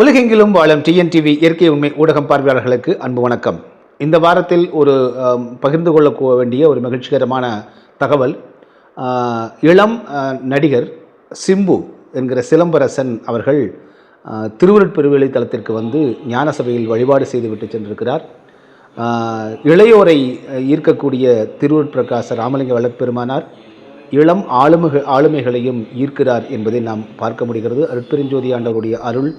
உலகெங்கிலும் வாழும் டிஎன்டிவி இயற்கை உண்மை ஊடகம் பார்வையாளர்களுக்கு அன்பு வணக்கம். இந்த வாரத்தில் ஒரு பகிர்ந்து கொள்ள வேண்டிய ஒரு மகிழ்ச்சிகரமான தகவல். இளம் நடிகர் சிம்பு என்கிற சிலம்பரசன் அவர்கள் திருவருட்பெருவெளி தளத்திற்கு வந்து ஞான சபையில் வழிபாடு செய்துவிட்டு சென்றிருக்கிறார். இளையோரை ஈர்க்கக்கூடிய திருவருட்பிரகாச ராமலிங்க வளர்ப்பெருமானார் இளம் ஆளுமைக ஆளுமைகளையும் ஈர்க்கிறார் என்பதை நாம் பார்க்க முடிகிறது. அருட்பெருஞ்சோதி ஆண்டவருடைய அருள்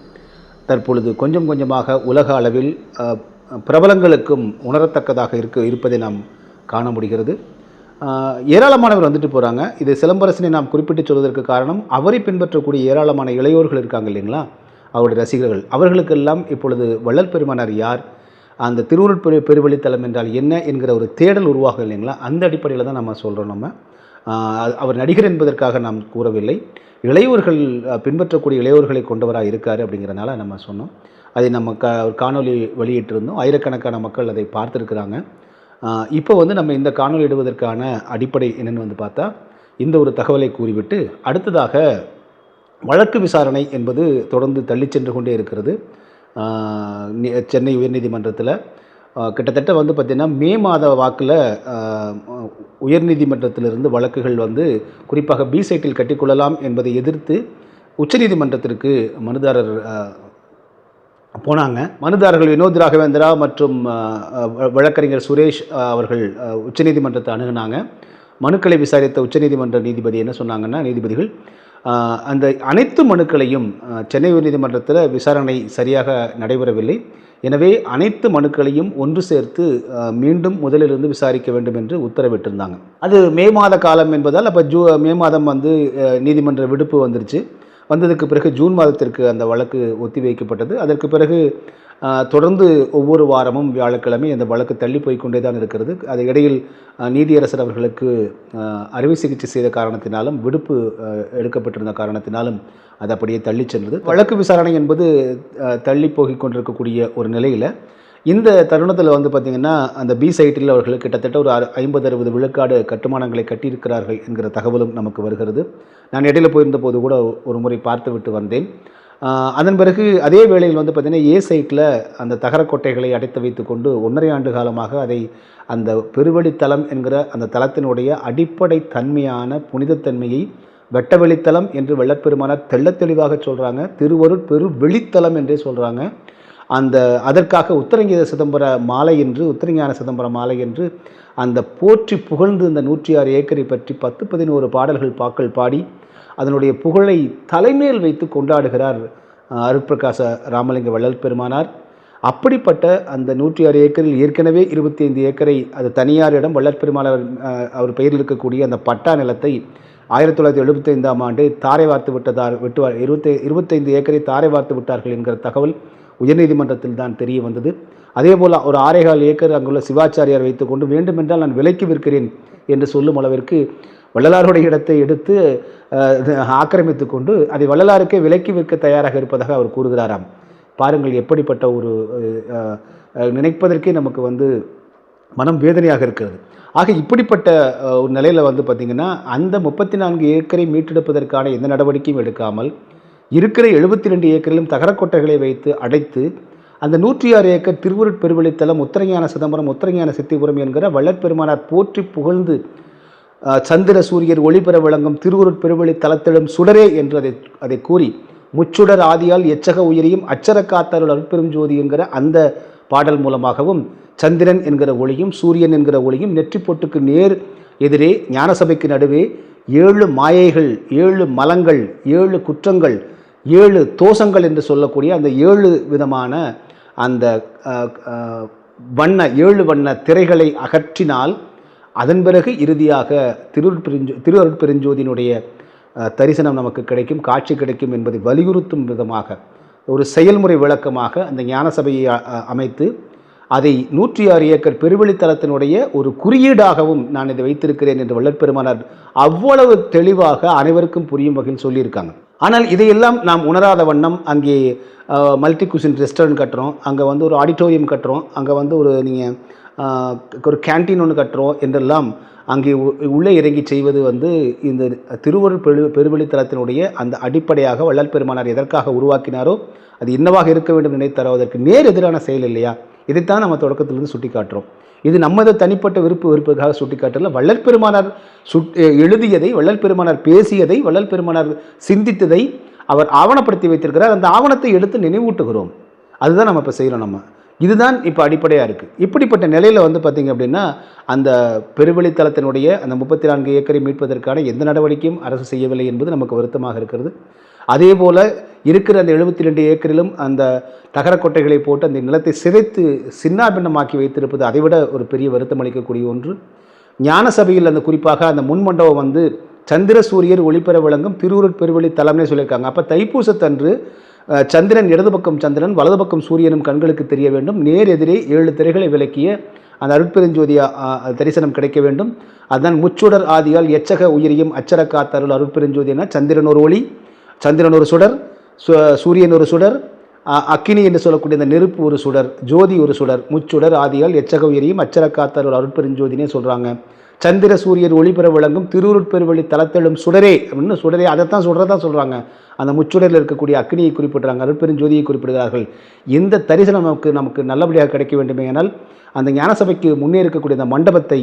தற்பொழுது கொஞ்சம் கொஞ்சமாக உலக அளவில் பிரபலங்களுக்கும் உணரத்தக்கதாக இருக்க இருப்பதை நாம் காண முடிகிறது. ஏராளமானவர் வந்துட்டு போகிறாங்க இது சிலம்பரசனை நாம் குறிப்பிட்டு சொல்வதற்கு காரணம் அவரை பின்பற்றக்கூடிய ஏராளமான இளையோர்கள் இருக்காங்க இல்லைங்களா? அவருடைய ரசிகர்கள். அவர்களுக்கெல்லாம் இப்பொழுது வள்ளல் பெருமானார் யார்? அந்த திருவுருட்பெரு பெருவழித்தலம் என்றால் என்ன என்கிற ஒரு தேடல் உருவாகும் இல்லைங்களா? அந்த அடிப்படையில் தான் நம்ம சொல்கிறோம் நம்ம. அவர் நடிகர் என்பதற்காக நாம் கூறவில்லை. இளையோர்கள் பின்பற்றக்கூடிய இளையோர்களை கொண்டவராக இருக்கார் அப்படிங்கிறனால நம்ம சொன்னோம். அதை நம்ம க ஒரு காணொலி வெளியிட்டிருந்தோம். ஆயிரக்கணக்கான மக்கள் அதை பார்த்துருக்குறாங்க. இப்போ வந்து நம்ம இந்த காணொலி இடுவதற்கான அடிப்படை என்னென்னு வந்து பார்த்தா இந்த ஒரு தகவலை கூறிவிட்டு அடுத்ததாக வழக்கு விசாரணை என்பது தொடர்ந்து தள்ளி சென்று கொண்டே இருக்கிறது. சென்னை உயர்நீதிமன்றத்தில் கிட்டத்தட்ட வந்து பார்த்திங்கன்னா மே மாத வாக்கில் உயர்நீதிமன்றத்திலிருந்து வழக்குகள் வந்து குறிப்பாக பி சைட்டில் கட்டிக்கொள்ளலாம் என்பதை எதிர்த்து உச்சநீதிமன்றத்திற்கு மனுதாரர் போனாங்க. மனுதாரர்கள் வினோத் ராகவேந்திரா மற்றும் வழக்கறிஞர் சுரேஷ் அவர்கள் உச்சநீதிமன்றத்தை அணுகுனாங்க. மனுக்களை விசாரித்த உச்சநீதிமன்ற நீதிபதி என்ன சொன்னாங்கன்னா நீதிபதிகள் அந்த அனைத்து மனுக்களையும் சென்னை உயர்நீதிமன்றத்தில் விசாரணை சரியாக நடைபெறவில்லை. எனவே அனைத்து மனுக்களையும் ஒன்று சேர்த்து மீண்டும் முதலிலிருந்து விசாரிக்க வேண்டும் என்று உத்தரவிட்டிருந்தாங்க. அது மே மாத காலம் என்பதால் அப்போ ஜூ மே மாதம் வந்து நீதிமன்ற விடுப்பு வந்துருச்சு. வந்ததுக்கு பிறகு ஜூன் மாதத்திற்கு அந்த வழக்கு ஒத்திவைக்கப்பட்டது. அதற்கு பிறகு தொடர்ந்து ஒவ்வொரு வாரமும் வியாழக்கிழமை அந்த வழக்கு தள்ளி போய்கொண்டே தான் இருக்கிறது. அது இடையில் நீதியரசர் அவர்களுக்கு அறுவை சிகிச்சை செய்த காரணத்தினாலும் விடுப்பு எடுக்கப்பட்டிருந்த காரணத்தினாலும் அது அப்படியே தள்ளி சென்றது. வழக்கு விசாரணை என்பது தள்ளி போகிக் கொண்டிருக்கக்கூடிய ஒரு நிலையில் இந்த தருணத்தில் வந்து பார்த்திங்கன்னா அந்த பி சைட்டில் அவர்கள் கிட்டத்தட்ட ஒரு அறு- ஐம்பது அறுபது விழுக்காடு கட்டுமானங்களை கட்டியிருக்கிறார்கள் என்கிற தகவலும் நமக்கு வருகிறது. நான் இடையில போயிருந்த போது கூட ஒரு முறை பார்த்து விட்டு வந்தேன். அதன் பிறகு அதே வேளையில் வந்து பார்த்திங்கன்னா ஏ சைட்டில் அந்த தகரக்கொட்டைகளை அடைத்து வைத்துக்கொண்டு ஒன்றரை ஆண்டு காலமாக அதை அந்த பெருவழித்தலம் என்கிற அந்த தலத்தினுடைய அடிப்படை தன்மையான புனிதத்தன்மையை வெட்டவெளித்தலம் என்று வெள்ளப்பெருமானார் தெள்ள தெளிவாக சொல்கிறாங்க திருவருட் பெரு வெளித்தலம் என்றே சொல்கிறாங்க அந்த அதற்காக உத்தரங்கீத சிதம்பர மாலை என்று உத்தரஞான சிதம்பர மாலை என்று அந்த போற்றி புகழ்ந்து இந்த நூற்றி ஆறு ஏக்கரை பற்றி பத்து பதினோரு பாடல்கள் பாக்கள் பாடி அதனுடைய புகழை தலைமேல் வைத்து கொண்டாடுகிறார் அருப்பிரகாச அருட்பிரகாச ராமலிங்க வள்ளல் பெருமானார். அப்படிப்பட்ட அந்த நூற்றி ஆறு ஏக்கரில் ஏற்கனவே இருபத்தி ஐந்து ஏக்கரை அது தனியாரிடம் வள்ளல்பெருமானவர் அவர் பெயரில் இருக்கக்கூடிய அந்த பட்டா நிலத்தை ஆயிரத்தி தொள்ளாயிரத்தி எழுபத்தைந்தாம் ஆண்டு தாரை வார்த்து விட்டதார் விட்டுவார். இருபத்தி இருபத்தைந்து ஏக்கரை தாரை வார்த்து விட்டார்கள் என்கிற தகவல் உயர்நீதிமன்றத்தில் தான் தெரிய வந்தது. அதே போல் ஒரு ஆறேகால் ஏக்கர் அங்குள்ள சிவாச்சாரியார் வைத்துக்கொண்டு வேண்டுமென்றால் நான் விலைக்கு விற்கிறேன் என்று சொல்லும் அளவிற்கு வள்ளலாருடைய இடத்தை எடுத்து ஆக்கிரமித்து கொண்டு அதை வள்ளலாருக்கே விலக்கி விற்க தயாராக இருப்பதாக அவர் கூறுகிறாராம். பாருங்கள் எப்படிப்பட்ட ஒரு நினைப்பதற்கே நமக்கு வந்து மனம் வேதனையாக இருக்கிறது. ஆக இப்படிப்பட்ட ஒரு நிலையில் வந்து பார்த்திங்கன்னா அந்த முப்பத்தி நான்கு ஏக்கரை மீட்டெடுப்பதற்கான எந்த நடவடிக்கையும் எடுக்காமல் இருக்கிற எழுபத்தி ரெண்டு ஏக்கரிலும் தகரக்கொட்டைகளை வைத்து அடைத்து அந்த நூற்றி ஆறு ஏக்கர் திருவுருட் பெருவெளித்தலம் உத்தரஞான சிதம்பரம் உத்தரஞான சித்திபுரம் என்கிற வள்ளற்பெருமானார் போற்றி புகழ்ந்து சந்திர சூரியர் ஒளிபெற விளங்கும் திருவுருட் பெருவெளி தளத்திலும் சுடரே என்று அதை அதை கூறி முச்சுடர் ஆதியால் எச்சக உயிரியும் அச்சர காத்தருள் அருட்பெரும் ஜோதி என்கிற அந்த பாடல் மூலமாகவும் சந்திரன் என்கிற ஒளியும் சூரியன் என்கிற ஒளியும் நெற்றிப்பொட்டுக்கு நேர் எதிரே ஞானசபைக்கு நடுவே ஏழு மாயைகள் ஏழு மலங்கள் ஏழு குற்றங்கள் ஏழு தோஷங்கள் என்று சொல்லக்கூடிய அந்த ஏழு விதமான அந்த வண்ண ஏழு வண்ண திரைகளை அகற்றினால் அதன் பிறகு இறுதியாக திருப்பெருஞ்சோ திரு அருட்பெருஞ்சோதியினுடைய தரிசனம் நமக்கு கிடைக்கும் காட்சி கிடைக்கும் என்பதை வலியுறுத்தும் விதமாக ஒரு செயல்முறை விளக்கமாக அந்த ஞான சபையை அமைத்து அதை நூற்றி ஆறு ஏக்கர் பெருவெளித்தலத்தினுடைய ஒரு குறியீடாகவும் நான் இதை வைத்திருக்கிறேன் என்று வள்ளற்பெருமானார் அவ்வளவு தெளிவாக அனைவருக்கும் புரியும் வகையில் சொல்லியிருக்காங்க. ஆனால் இதையெல்லாம் நாம் உணராத வண்ணம் அங்கே மல்டி குசின் ரெஸ்டாரண்ட் கட்டுறோம் அங்கே வந்து ஒரு ஆடிட்டோரியம் கட்டுறோம் அங்கே வந்து ஒரு நீங்கள் ஒரு கேண்டீன் ஒன்று கட்டுறோம் என்றெல்லாம் அங்கே உ- உள்ளே இறங்கி செய்வது வந்து இந்த திருவருள் பெரு பெருவெளித்தலத்தினுடைய அந்த அடிப்படையாக வள்ளல் பெருமானார் எதற்காக உருவாக்கினாரோ அது என்னவாக இருக்க வேண்டும் நினைத்தாரோ அதற்கு நேர் எதிரான செயல் இல்லையா? இதைத்தான் நம்ம தொடக்கத்திலிருந்து சுட்டி காட்டுறோம் இது நமது தனிப்பட்ட விருப்பு வெறுப்புக்காக சுட்டி காட்டல வள்ளல் பெருமானார் சுட் எழுதியதை வள்ளல் பெருமானார் பேசியதை வள்ளல் பெருமானார் சிந்தித்ததை அவர் ஆவணப்படுத்தி வைத்திருக்கிறார். அந்த ஆவணத்தை எடுத்து நினைவூட்டுகிறோம். அதுதான் நம்ம இப்போ செய்கிறோம் நம்ம. இதுதான் இப்போ அடிப்படையாக இருக்குது இப்படிப்பட்ட நிலையில் வந்து பார்த்திங்க அப்படின்னா அந்த பெருவெளித்தலத்தினுடைய அந்த முப்பத்தி நான்கு ஏக்கரை மீட்பதற்கான எந்த நடவடிக்கையும் அரசு செய்யவில்லை என்பது நமக்கு வருத்தமாக இருக்கிறது. அதே போல் இருக்கிற அந்த எழுபத்தி ரெண்டு ஏக்கரிலும் அந்த தகரக்கொட்டைகளை போட்டு அந்த நிலத்தை சிதைத்து சின்னாபின்னமாக்கி வைத்திருப்பது அதைவிட ஒரு பெரிய வருத்தம் அளிக்கக்கூடிய ஒன்று. ஞான சபையில் அந்த குறிப்பாக அந்த முன்மண்டபம் வந்து சந்திர சூரியர் ஒளிபெற விளங்கும் திருவுருட் பெருவெளி தலம்னே சொல்லியிருக்காங்க. அப்போ தைப்பூசத்தன்று சந்திரன் இடது பக்கம் சந்திரன் வலது பக்கம் சூரியனும் கண்களுக்கு தெரிய வேண்டும். நேர் எதிரே ஏழு திரைகளை விளக்கிய அந்த அருட்பெருஞ்சோதி தரிசனம் கிடைக்க வேண்டும். அதுதான் முச்சுடர் ஆதியால் எச்சக உயிரியும் அச்சர காத்தருள் சந்திரன் ஒரு ஒளி சந்திரன் ஒரு சுடர் சு- சூரியன் ஒரு சுடர் அக்கினி என்று சொல்லக்கூடிய இந்த நெருப்பு ஒரு சுடர் ஜோதி ஒரு சுடர் முச்சுடர் ஆதியால் எச்சக உயிரியும் அச்சர காத்தருள் அருட்பெருஞ்சோதினே சொல்கிறாங்க சந்திர சூரியன் ஒளிபெற விளங்கும் திருவுருட்பெருவெளி தளத்தெழும் சுடரே அப்படின்னு சுடரே அதைத்தான் சுடறதா சொல்கிறாங்க அந்த முச்சுடரில் இருக்கக்கூடிய அக்னியை குறிப்பிடுறாங்க அருட்பெருஞ்சோதியை குறிப்பிடுகிறார்கள். இந்த தரிசனம் நமக்கு நமக்கு நல்லபடியாக கிடைக்க வேண்டுமேனால் அந்த ஞானசபைக்கு முன்னே இருக்கக்கூடிய அந்த மண்டபத்தை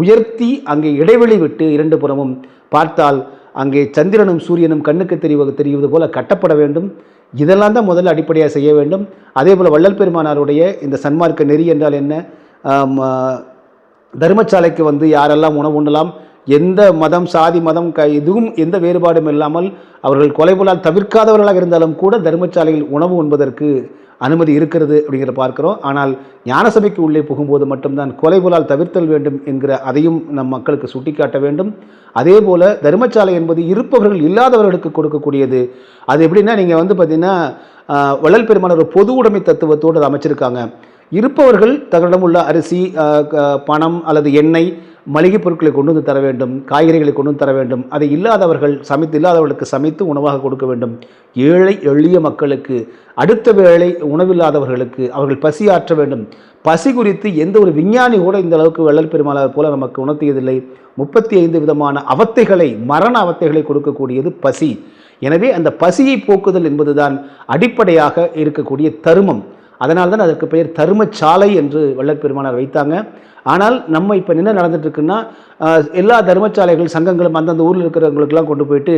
உயர்த்தி அங்கே இடைவெளி விட்டு இரண்டு புறமும் பார்த்தால் அங்கே சந்திரனும் சூரியனும் கண்ணுக்கு தெரிவது தெரிவது போல கட்டப்பட வேண்டும். இதெல்லாம் தான் முதல்ல அடிப்படையாக செய்ய வேண்டும். அதே போல் வள்ளல் பெருமானாருடைய இந்த சன்மார்க்க நெறி என்றால் என்ன? தர்மசாலைக்கு வந்து யாரெல்லாம் உணவு உண்ணலாம் எந்த மதம் சாதி மதம் க எதுவும் எந்த வேறுபாடும் இல்லாமல் அவர்கள் கொலைபுலால் தவிர்க்காதவர்களாக இருந்தாலும் கூட தர்மசாலையில் உணவு உண்பதற்கு அனுமதி இருக்கிறது அப்படிங்கிற பார்க்கிறோம். ஆனால் ஞானசபைக்கு உள்ளே புகும்போது மட்டும்தான் கொலைபுலால் தவிர்த்தல் வேண்டும் என்கிற அதையும் நம் மக்களுக்கு சுட்டிக்காட்ட வேண்டும். அதே போல் தர்மசாலை என்பது இருப்பவர்கள் இல்லாதவர்களுக்கு கொடுக்கக்கூடியது. அது எப்படின்னா நீங்கள் வந்து பார்த்தீங்கன்னா வள்ளல் பெருமான ஒரு பொது உடைமை தத்துவத்தோடு அதை அமைச்சிருக்காங்க. இருப்பவர்கள் தங்களிடம் உள்ள அரிசி க- பணம் அல்லது எண்ணெய் மளிகைப் பொருட்களை கொண்டு வந்து தர வேண்டும் காய்கறிகளை கொண்டு வந்து தர வேண்டும். அதை இல்லாதவர்கள் சமைத்து இல்லாதவர்களுக்கு சமைத்து உணவாக கொடுக்க வேண்டும். ஏழை எளிய மக்களுக்கு அடுத்த வேளை உணவில்லாதவர்களுக்கு அவர்கள் பசி ஆற்ற வேண்டும். பசி குறித்து எந்த ஒரு விஞ்ஞானி கூட இந்த அளவுக்கு வள்ளல் பெருமாளார் போல நமக்கு உணர்த்தியதில்லை. முப்பத்தி ஐந்து விதமான அவத்தைகளை மரண அவத்தைகளை கொடுக்கக்கூடியது பசி. எனவே அந்த பசியை போக்குதல் என்பதுதான் அடிப்படையாக இருக்கக்கூடிய தருமம். அதனால் தான் அதற்கு பெயர் தர்மச்சாலை என்று வள்ளற்பெருமானார் வைத்தாங்க. ஆனால் நம்ம இப்போ என்ன நடந்துட்டுருக்குன்னா எல்லா தர்மச்சாலைகள் சங்கங்களும் அந்தந்த ஊரில் இருக்கிறவங்களுக்கெல்லாம் கொண்டு போயிட்டு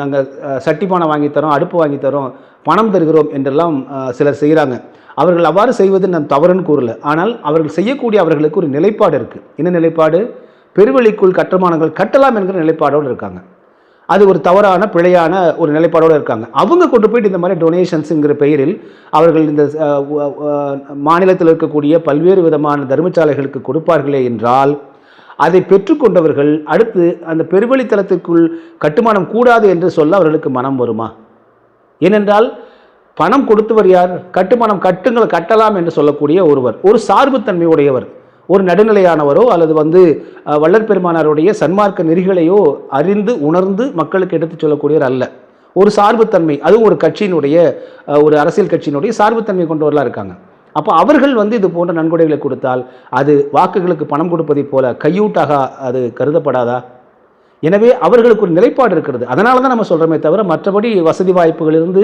நாங்கள் சட்டிப்பானை வாங்கித் தரோம் அடுப்பு வாங்கித் தரோம் பணம் தருகிறோம் என்றெல்லாம் சிலர் செய்கிறாங்க அவர்கள் அவ்வாறு செய்வது நம் தவறுன்னு கூறல. ஆனால் அவர்கள் செய்யக்கூடிய அவர்களுக்கு ஒரு நிலைப்பாடு இருக்குது என்ன நிலைப்பாடு? பெருவெளிக்குள் கட்டுமானங்கள் கட்டலாம் என்கிற நிலைப்பாடோடு இருக்காங்க. அது ஒரு தவறான பிழையான ஒரு நிலைப்பாடோடு இருக்காங்க. அவங்க கொண்டு போயிட்டு இந்த மாதிரி டொனேஷன்ஸுங்கிற பெயரில் அவர்கள் இந்த மாநிலத்தில் இருக்கக்கூடிய பல்வேறு விதமான தர்மசாலைகளுக்கு கொடுப்பார்களே என்றால் அதை பெற்றுக்கொண்டவர்கள் அடுத்து அந்த பெருவழித்தலத்திற்குள் கட்டுமானம் கூடாது என்று சொல்ல அவர்களுக்கு மனம் வருமா? ஏனென்றால் பணம் கொடுத்தவர் யார்? கட்டுமானம் கட்டுங்கள் கட்டலாம் என்று சொல்லக்கூடிய ஒருவர் ஒரு சார்புத்தன்மை உடையவர் ஒரு நடுநிலையானவரோ அல்லது வந்து வள்ளற்பெருமானாருடைய சன்மார்க்க நெறிகளையோ அறிந்து உணர்ந்து மக்களுக்கு எடுத்துச் சொல்லக்கூடியவர் அல்ல. ஒரு சார்புத்தன்மை அதுவும் ஒரு கட்சியினுடைய ஒரு அரசியல் கட்சியினுடைய சார்புத்தன்மை கொண்டவர்களாக இருக்காங்க. அப்போ அவர்கள் வந்து இது போன்ற நன்கொடைகளை கொடுத்தால் அது வாக்குகளுக்கு பணம் கொடுப்பதைப் போல கையூட்டாக அது கருதப்படாதா? எனவே அவர்களுக்கு ஒரு நிலைப்பாடு இருக்கிறது. அதனால தான் நம்ம சொல்கிறோமே தவிர மற்றபடி வசதி வாய்ப்புகளிலிருந்து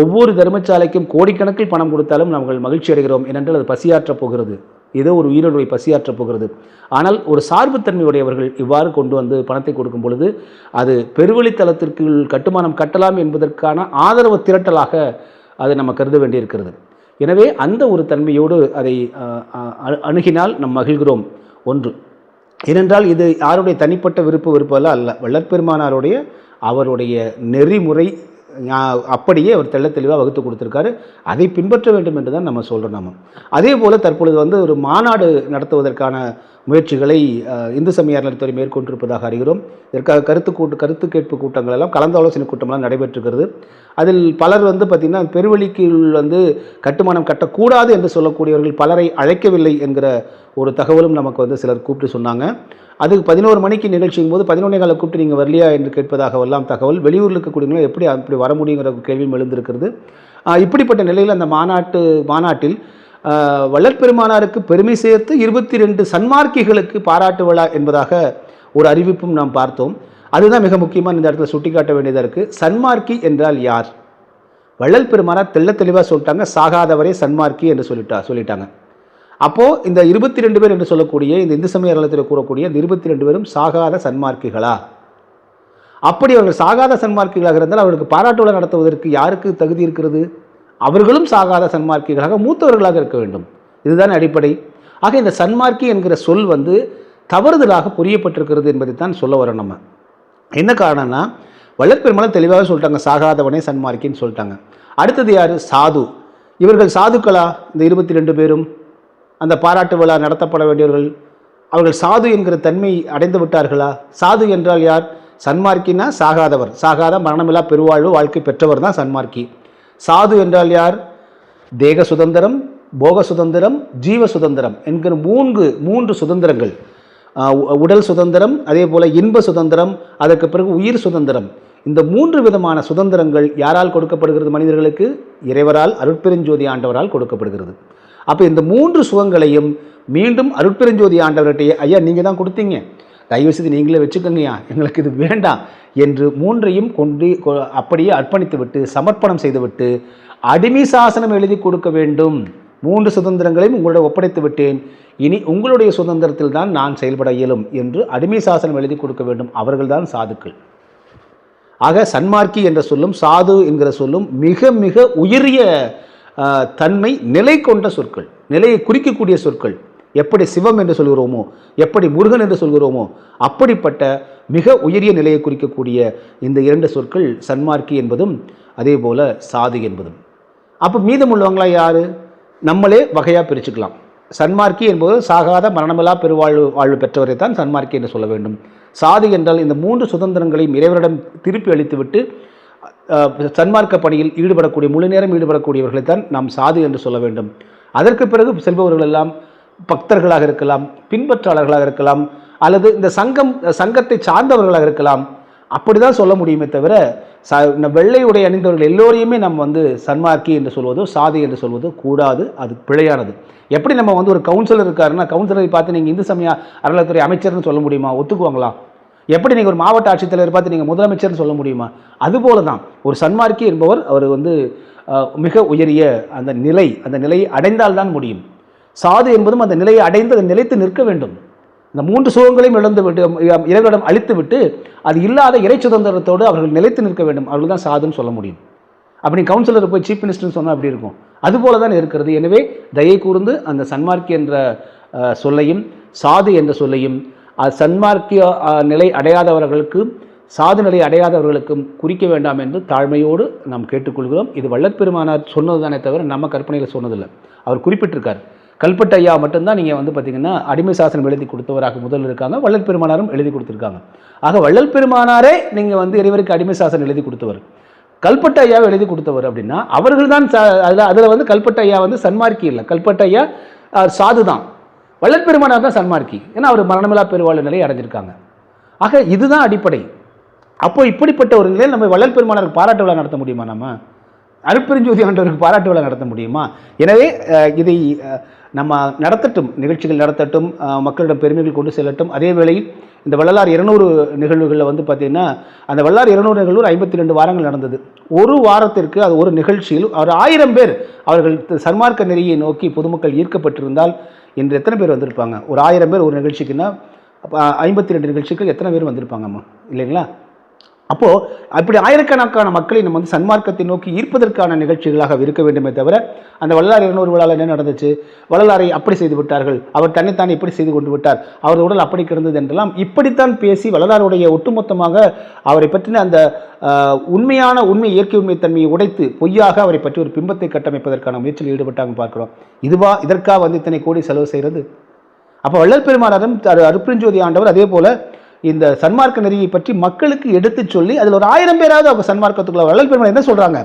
ஒவ்வொரு தர்மசாலைக்கும் கோடிக்கணக்கில் பணம் கொடுத்தாலும் நாங்கள் மகிழ்ச்சி அடைகிறோம் ஏனென்றால் அது பசியாற்றப் போகிறது. ஏதோ ஒரு உயிரினுடைய பசியாற்றப் போகிறது. ஆனால் ஒரு சார்புத்தன்மையுடையவர்கள் இவ்வாறு கொண்டு வந்து பணத்தை கொடுக்கும் பொழுது அது பெருவழித்தலத்திற்கு கட்டுமானம் கட்டலாம் என்பதற்கான ஆதரவு திரட்டலாக அதை நம்ம கருத வேண்டியிருக்கிறது. எனவே அந்த ஒரு தன்மையோடு அதை அணுகினால் நம் மகிழ்கிறோம். ஒன்று. ஏனென்றால் இது யாருடைய தனிப்பட்ட விருப்ப விருப்பம் அல்ல. வள்ளற்பெருமானாருடைய அவருடைய நெறிமுறை அப்படியே அவர் தெள்ள தெளிவாக வகுத்து கொடுத்துருக்காரு. அதை பின்பற்ற வேண்டும் என்று தான் நம்ம சொல்கிறோம் நம்ம அதே போல் தற்பொழுது வந்து ஒரு மாநாடு நடத்துவதற்கான முயற்சிகளை இந்து சமய அறநிலைத்துறை மேற்கொண்டிருப்பதாக அறிகிறோம். இதற்காக கருத்து கூட்டு கருத்து கேட்பு கூட்டங்கள் எல்லாம் கலந்து ஆலோசனை கூட்டமெல்லாம் நடைபெற்றுகிறது அதில் பலர் வந்து பார்த்திங்கன்னா பெருவழிக்கு வந்து கட்டுமானம் கட்டக்கூடாது என்று சொல்லக்கூடியவர்கள் பலரை அழைக்கவில்லை என்கிற ஒரு தகவலும் நமக்கு வந்து சிலர் கூப்பிட்டு சொன்னாங்க. அதுக்கு பதினோரு மணிக்கு நிகழ்ச்சியும் போது பதினொன்னே காலை கூப்பிட்டு நீங்கள் வரலையா என்று கேட்பதாகவெல்லாம் தகவல். வெளியூரில் இருக்கக்கூடியவங்களும் எப்படி அப்படி வர முடியுங்கிற கேள்வியும் எழுந்திருக்கிறது. இப்படிப்பட்ட நிலையில் அந்த மாநாட்டு மாநாட்டில் ஆஹ் வள்ளற்பெருமானாருக்கு பெருமை சேர்த்து இருபத்தி ரெண்டு சன்மார்க்கிகளுக்கு பாராட்டு விழா என்பதாக ஒரு அறிவிப்பும் நாம் பார்த்தோம். அதுதான் மிக முக்கியமாக இந்த இடத்துல சுட்டிக்காட்ட வேண்டியதாக இருக்குது சன்மார்க்கி என்றால் யார்? வள்ளல் பெருமானார் தெல்ல தெளிவாக சொல்லிட்டாங்க சாகாதவரே சன்மார்க்கி என்று சொல்லிட்டா சொல்லிட்டாங்க. அப்போது இந்த இருபத்தி ரெண்டு பேர் என்று சொல்லக்கூடிய இந்த இந்து சமய அறத்தில் கூறக்கூடிய இந்த இருபத்தி ரெண்டு பேரும் சாகாத சன்மார்க்கிகளா? அப்படி அவர்கள் சாகாத சன்மார்க்கிகளாக இருந்தால் அவர்களுக்கு பாராட்டுகளை நடத்துவதற்கு யாருக்கு தகுதி இருக்கிறது? அவர்களும் சாகாத சன்மார்க்கிகளாக மூத்தவர்களாக இருக்க வேண்டும். இதுதான் அடிப்படை. ஆக இந்த சன்மார்க்கி என்கிற சொல் வந்து தவறுதலாக புரியப்பட்டிருக்கிறது என்பதை தான் சொல்ல வரோம் நம்ம. என்ன காரணம்னா வள்ளற்பெருமாள் தெளிவாக சொல்லிட்டாங்க சாகாதவனே சன்மார்க்கின்னு சொல்லிட்டாங்க. அடுத்தது யார்? சாது. இவர்கள் சாதுக்களா? இந்த இருபத்தி ரெண்டு பேரும். அந்த பாராட்டு விழா நடத்தப்பட வேண்டியவர்கள். அவர்கள் சாது என்கிற தன்மை அடைந்து விட்டார்களா? சாது என்றால் யார்? சன்மார்க்கினா சாகாதவர். சாகாத மரணமில்லா பெருவாழ்வு வாழ்க்கை பெற்றவர் தான் சன்மார்க்கி. சாது என்றால் யார்? தேக சுதந்திரம் போக சுதந்திரம் ஜீவ சுதந்திரம் என்கிற மூன்று மூன்று சுதந்திரங்கள். உடல் சுதந்திரம் அதே போல் இன்ப சுதந்திரம் அதற்கு பிறகு உயிர் சுதந்திரம். இந்த மூன்று விதமான சுதந்திரங்கள் யாரால் கொடுக்கப்படுகிறது மனிதர்களுக்கு? இறைவரால் அருட்பெருஞ்சோதி ஆண்டவரால் கொடுக்கப்படுகிறது. அப்போ இந்த மூன்று சுகங்களையும் மீண்டும் அருட்பெருஞ்சோதி ஆண்டவர்கிட்டயே ஐயா நீங்கள் தான் கொடுத்தீங்க. தயவு செய்து நீங்களே வச்சுக்கோங்கய்யா. எங்களுக்கு இது வேண்டாம் என்று மூன்றையும் கொண்டு கொ- அப்படியே அர்ப்பணித்து விட்டு சமர்ப்பணம் செய்துவிட்டு அடிமை சாசனம் எழுதி கொடுக்க வேண்டும். மூன்று சுதந்திரங்களையும் உங்களிடம் ஒப்படைத்து விட்டேன். இனி உங்களுடைய சுதந்திரத்தில் தான் நான் செயல்பட இயலும் என்று அடிமை சாசனம் எழுதி கொடுக்க வேண்டும். அவர்கள்தான் சாதுக்கள். ஆக சன்மார்க்கி என்ற சொல்லும் சாது என்கிற சொல்லும் மிக மிக உயரிய தன்மை நிலை கொண்ட சொற்கள் நிலையை குறிக்கக்கூடிய சொற்கள். எப்படி சிவம் என்று சொல்கிறோமோ எப்படி முருகன் என்று சொல்கிறோமோ அப்படிப்பட்ட மிக உயரிய நிலையை குறிக்கக்கூடிய இந்த இரண்டு சொற்கள் சன்மார்க்கி என்பதும் அதே போல சாது என்பதும். அப்போ மீதமுள்ளவங்களா யார்? நம்மளே வகையாக பிரிச்சுக்கலாம். சன்மார்க்கி என்பது சாகாத மரணமில்லா பெருவாழ்வு வாழ்வு பெற்றவரை தான் சன்மார்க்கி என்று சொல்ல வேண்டும். சாதி என்றால் இந்த மூன்று சுதந்திரங்களையும் இறைவரிடம் திருப்பி அளித்துவிட்டு சன்மார்க்க பணியில் ஈடுபடக்கூடிய முழு நேரம் ஈடுபடக்கூடியவர்களை தான் நாம் சாது என்று சொல்ல வேண்டும். அதற்கு பிறகு செல்பவர்கள் எல்லாம் பக்தர்களாக இருக்கலாம் பின்பற்றாளர்களாக இருக்கலாம் அல்லது இந்த சங்கம் சங்கத்தை சார்ந்தவர்களாக இருக்கலாம். அப்படிதான் சொல்ல முடியுமே தவிர ச இந்த வெள்ளை உடை அணிந்தவர்கள் எல்லோரையுமே நம்ம வந்து சன்மார்க்கி என்று சொல்வதோ சாதி என்று சொல்வதோ கூடாது. அது பிழையானது. எப்படி நம்ம வந்து ஒரு கவுன்சிலர் இருக்காருன்னா கவுன்சிலரை பார்த்து நீங்கள் இந்து சமய அறநிலைத்துறை அமைச்சர்னு சொல்ல முடியுமா? ஒத்துக்குவாங்களா? எப்படி நீங்கள் ஒரு மாவட்ட ஆட்சித்தலைவர் பார்த்து நீங்கள் முதலமைச்சர்னு சொல்ல முடியுமா? அதுபோல தான் ஒரு சன்மார்க்கி என்பவர் அவர் வந்து மிக உயரிய அந்த நிலை அந்த நிலையை அடைந்தால்தான் முடியும். சாது என்பதும் அந்த நிலையை அடைந்து அதை நிலைத்து நிற்க வேண்டும். இந்த மூன்று சுகங்களையும் இழந்து விட்டு இறைவனிடம் அழித்து விட்டு அது இல்லாத இறை சுதந்திரத்தோடு அவர்கள் நிலைத்து நிற்க வேண்டும். அவர்கள் தான் சாதுன்னு சொல்ல முடியும். அப்படி கவுன்சிலர் போய் சீஃப் மினிஸ்டர்னு சொன்னால் அப்படி இருக்கும். அதுபோல தான் இருக்கிறது. எனவே தயை கூர்ந்து அந்த சன்மார்க்கி என்ற சொல்லையும் சாது என்ற சொல்லையும் அது சன்மார்க்கிய நிலை அடையாதவர்களுக்கு சாது நிலை அடையாதவர்களுக்கும் குறிக்க வேண்டாம் என்று தாழ்மையோடு நாம் கேட்டுக்கொள்கிறோம். இது வள்ளற்பெருமானார் சொன்னது தானே தவிர நம்ம கற்பனையில் சொன்னதில்லை. அவர் குறிப்பிட்டிருக்கார். கல்பட்டு ஐயா மட்டும்தான் நீங்கள் வந்து பார்த்திங்கன்னா அடிமை சாசனம் எழுதி கொடுத்தவராக முதல் இருக்காங்க வள்ளல் பெருமானாரும் எழுதி கொடுத்துருக்காங்க. ஆக வள்ளல் பெருமானாரே நீங்கள் வந்து இறைவருக்கு அடிமை சாசனம் எழுதி கொடுத்தவர். கல்பட்டு ஐயாவை எழுதி கொடுத்தவர் அப்படின்னா அவர்கள் தான் அதில் அதில் வந்து கல்பட்டு ஐயா வந்து சன்மார்க்கி இல்லை. கல்பட்டு ஐயா சாது தான். வள்ளல் பெருமானார் தான் சன்மார்க்கி. ஏன்னா அவர் மரணமில்லா பெருவாழ்வு நிலையை அடைஞ்சிருக்காங்க. ஆக இதுதான் அடிப்படை. அப்போ இப்படிப்பட்ட ஒரு நிலையில் நம்ம வள்ளல் பெருமானாருக்கு பாராட்டு விழா நடத்த முடியுமா நம்ம? அருப்பெருஞ்சோதி ஆண்டவருக்கு பாராட்டு விழா நடத்த முடியுமா? எனவே இதை நம்ம நடத்தட்டும் நிகழ்ச்சிகள் நடத்தட்டும் மக்களிடம் பெருமைகள் கொண்டு செல்லட்டும். அதே வேளையில் இந்த வள்ளலார் இருநூறு நிகழ்வுகளில் வந்து பார்த்திங்கன்னா அந்த வள்ளலார் இருநூறு நிகழ்வு ஐம்பத்தி ரெண்டு வாரங்கள் நடந்தது. ஒரு வாரத்திற்கு அது ஒரு நிகழ்ச்சியில் ஒரு ஆயிரம் பேர் அவர்கள் சன்மார்க்க நெறியை நோக்கி பொதுமக்கள் ஈர்க்கப்பட்டிருந்தால் இன்று எத்தனை பேர் வந்திருப்பாங்க? ஒரு ஆயிரம் பேர் ஒரு நிகழ்ச்சிக்குன்னா ஐம்பத்தி ரெண்டு நிகழ்ச்சிக்கு எத்தனை பேர் வந்திருப்பாங்கம்மா? இல்லைங்களா? அப்போது அப்படி ஆயிரக்கணக்கான மக்களை நம்ம வந்து சன்மார்க்கத்தை நோக்கி ஈர்ப்பதற்கான நிகழ்ச்சிகளாக இருக்க வேண்டுமே தவிர அந்த வள்ளலார் இருநூறு விழாவில் என்ன நடந்துச்சு? வள்ளலாரை அப்படி செய்து விட்டார்கள். அவர் தன்னைத்தான் இப்படி செய்து கொண்டு விட்டார். அவரது உடல் அப்படி கிடந்தது என்றெல்லாம் இப்படித்தான் பேசி வள்ளலாருடைய ஒட்டுமொத்தமாக அவரை பற்றின அந்த உண்மையான உண்மை இயற்கை உண்மை தன்மையை உடைத்து பொய்யாக அவரை பற்றி ஒரு பிம்பத்தை கட்டமைப்பதற்கான முயற்சியில் ஈடுபட்டாங்க பார்க்கிறோம். இதுவா இதற்காக வந்து இத்தனை கோடி செலவு செய்கிறது அப்போ வள்ளல் பெருமானாரும் அருப்பிரஞ்சோதி ஆண்டவர் அதே போல இந்த சன்மார்க்க நெறியை பற்றி மக்களுக்கு எடுத்துச் சொல்லி அதில் ஒரு ஆயிரம் பேராவது அவங்க சன்மார்க்கத்துக்குள்ள வள்ளல் பெருமாள் என்ன சொல்கிறாங்க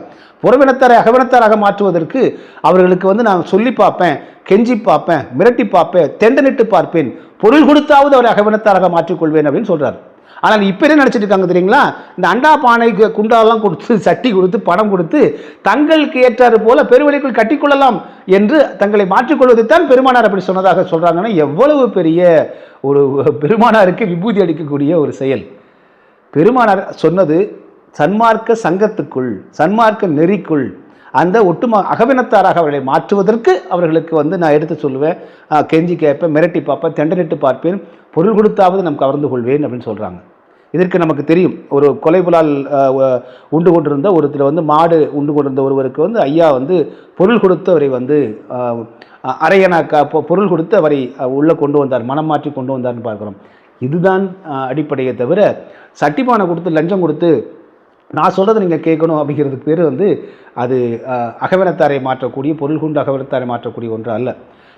புறவினத்தாரை அகவினத்தாராக மாற்றுவதற்கு அவர்களுக்கு வந்து நான் சொல்லி பார்ப்பேன் கெஞ்சி பார்ப்பேன் மிரட்டி பார்ப்பேன் தெண்டனிட்டு பார்ப்பேன். பொருள் கொடுத்தாவது அவரை அகவினத்தாராக மாற்றிக்கொள்வேன் அப்படின்னு சொல்கிறார் ஆனால் இப்போ என்ன நினச்சிட்டு இருக்காங்க தெரியுங்களா? இந்த அண்டா பானைக்கு குண்டாலாம் கொடுத்து சட்டி கொடுத்து பணம் கொடுத்து தங்களுக்கு ஏற்றாறு போல பெருவழிக்குள் கட்டிக்கொள்ளலாம் என்று தங்களை மாற்றிக்கொள்வதைத்தான் பெருமானார் அப்படி சொன்னதாக சொல்கிறாங்கன்னா எவ்வளவு பெரிய ஒரு பெருமானாருக்கு விபூதி அளிக்கக்கூடிய ஒரு செயல். பெருமானார் சொன்னது சன்மார்க்க சங்கத்துக்குள் சன்மார்க்க நெறிக்குள் அந்த ஒட்டுமா அகவினத்தாராக அவர்களை மாற்றுவதற்கு அவர்களுக்கு வந்து நான் எடுத்து சொல்லுவேன். கெஞ்சி கேட்பேன் மிரட்டி பார்ப்பேன் தெண்டனிட்டு பார்ப்பேன் பொருள் கொடுத்தாவது நம் கவர்ந்து கொள்வேன் அப்படின்னு சொல்கிறாங்க இதற்கு நமக்கு தெரியும். ஒரு கொலைபுலால் உண்டு கொண்டிருந்த ஒருத்தர் வந்து மாடு உண்டு கொண்டிருந்த ஒருவருக்கு வந்து ஐயா வந்து பொருள் கொடுத்து அவரை வந்து அரையனாக்கா பொருள் கொடுத்து அவரை உள்ளே கொண்டு வந்தார். மனம் மாற்றி கொண்டு வந்தார்னு பார்க்குறோம். இதுதான் அடிப்படையை தவிர சட்டிப்பானை கொடுத்து லஞ்சம் கொடுத்து நான் சொல்கிறத நீங்கள் கேட்கணும் அப்படிங்கிறதுக்கு பேர் வந்து அது அஹ், அகவனத்தாரை மாற்றக்கூடிய பொருள் கொண்டு அகவனத்தாரை மாற்றக்கூடிய ஒன்று அல்ல.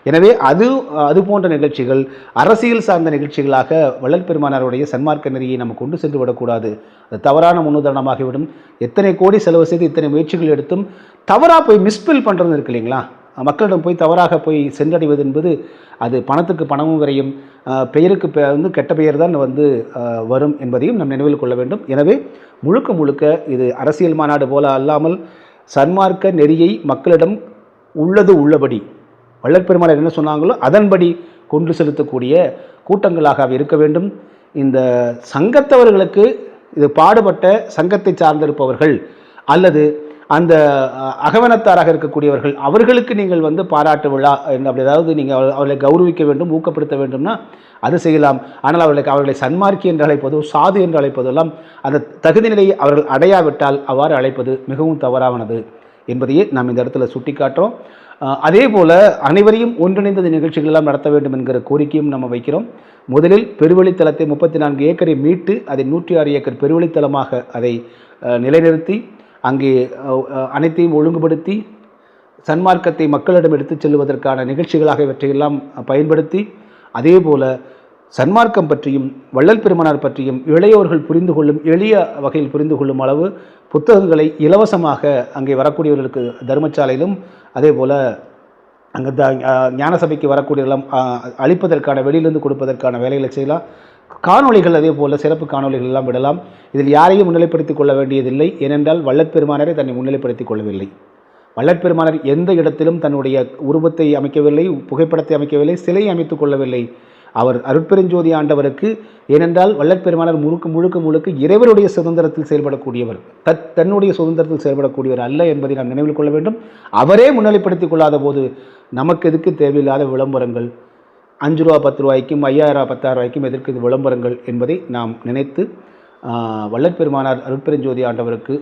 எனவே அது அது போன்ற நிகழ்ச்சிகள் அரசியல் சார்ந்த நிகழ்ச்சிகளாக வள்ளல் பெருமானாருடைய சன்மார்க்க நெறியை நம்ம கொண்டு சென்று விடக்கூடாது. அது தவறான முன்னுதாரணமாகிவிடும். எத்தனை கோடி செலவு செய்து இத்தனை முயற்சிகள் எடுத்தும் தவறாக போய் மிஸ்பில் பண்ணுறது இருக்கு இல்லைங்களா? மக்களிடம் போய் தவறாக போய் சென்றடைவது என்பது அது பணத்துக்கு பணமும் வரையும் பெயருக்கு பெ- வந்து கெட்ட பெயர் தான் வந்து வரும் என்பதையும் நம் நினைவில் கொள்ள வேண்டும். எனவே முழுக்க முழுக்க இது அரசியல் மாநாடு போல அல்லாமல் சன்மார்க்க நெறியை மக்களிடம் உள்ளது உள்ளபடி வள்ளற்பெருமாள் என்ன சொன்னாங்களோ அதன்படி கொண்டு செலுத்தக்கூடிய கூட்டங்களாக அவை இருக்க வேண்டும். இந்த சங்கத்தவர்களுக்கு இது பாடுபட்ட சங்கத்தை சார்ந்திருப்பவர்கள் அல்லது அந்த அகவனத்தாராக இருக்கக்கூடியவர்கள் அவர்களுக்கு நீங்கள் வந்து பாராட்டு விழா அப்படி ஏதாவது நீங்கள் அவ- அவர்களை கௌரவிக்க வேண்டும் ஊக்கப்படுத்த வேண்டும்னா அது செய்யலாம். ஆனால் அவர்களுக்கு அவர்களை சன்மார்க்கி என்று அழைப்பதோ சாது என்று அழைப்பதெல்லாம் அந்த தகுதி நிலையை அவர்கள் அடையாவிட்டால் அவ்வாறு அழைப்பது மிகவும் தவறானது என்பதையே நாம் இந்த இடத்துல சுட்டிக்காட்டுறோம். அதே போல் அனைவரையும் ஒன்றிணைந்த இந்த நிகழ்ச்சிகள் எல்லாம் நடத்த வேண்டும் என்கிற கோரிக்கையும் நம்ம வைக்கிறோம். முதலில் பெருவழித்தலத்தை முப்பத்தி நான்கு ஏக்கரை மீட்டு அதை நூற்றி ஆறு ஏக்கர் பெருவழித்தலமாக அதை நிலைநிறுத்தி அங்கே அனைத்தையும் ஒழுங்குபடுத்தி சன்மார்க்கத்தை மக்களிடம் எடுத்துச் செல்வதற்கான நிகழ்ச்சிகளாக இவற்றையெல்லாம் பயன்படுத்தி அதே போல் சன்மார்க்கம் பற்றியும் வள்ளல் பெருமனார் பற்றியும் இளையோர்கள் புரிந்து கொள்ளும் எளிய வகையில் புரிந்து கொள்ளும் அளவு புத்தகங்களை இலவசமாக அங்கே வரக்கூடியவர்களுக்கு தர்மசாலையிலும் அதே போல் அங்கே த ஞான சபைக்கு வரக்கூடியவர்களும் அளிப்பதற்கான வெளியிலிருந்து கொடுப்பதற்கான வேலைகளை செய்யலாம். காணொளிகள் அதே போல் சிறப்பு காணொளிகள் எல்லாம் விடலாம். இதில் யாரையும் முன்னிலைப்படுத்திக் கொள்ள வேண்டியதில்லை. ஏனென்றால் வள்ளற்பெருமானரை தன்னை முன்னிலைப்படுத்திக் கொள்ளவில்லை. வள்ளற்பெருமானர் எந்த இடத்திலும் தன்னுடைய உருவத்தை அமைக்கவில்லை புகைப்படத்தை அமைக்கவில்லை சிலையை அமைத்துக் கொள்ளவில்லை. அவர் அருட்பெருஞ்சோதி ஆண்டவருக்கு ஏனென்றால் வல்லற்பெருமானர் முழுக்க முழுக்க முழுக்க இறைவருடைய சுதந்திரத்தில் செயல்படக்கூடியவர். தத் தன்னுடைய சுதந்திரத்தில் செயல்படக்கூடியவர் அல்ல என்பதை நாம் நினைவில் கொள்ள வேண்டும். அவரே முன்னிலைப்படுத்திக் கொள்ளாத போது நமக்கு எதுக்கு தேவையில்லாத விளம்பரங்கள்? அஞ்சு ரூபா பத்து ரூபாய்க்கும் ஐயாயிரம் பத்தாயிரம் ரூபாய்க்கும் எதற்கு இது விளம்பரங்கள் என்பதை நாம் நினைத்து வல்லற்பெருமானார் அருட்பெருஞ்சோதி ஆண்டவருக்கு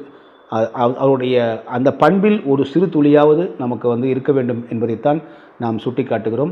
அவருடைய அந்த பண்பில் ஒரு சிறு துளியாவது நமக்கு வந்து இருக்க வேண்டும் என்பதைத்தான் நாம் சுட்டிக்காட்டுகிறோம்.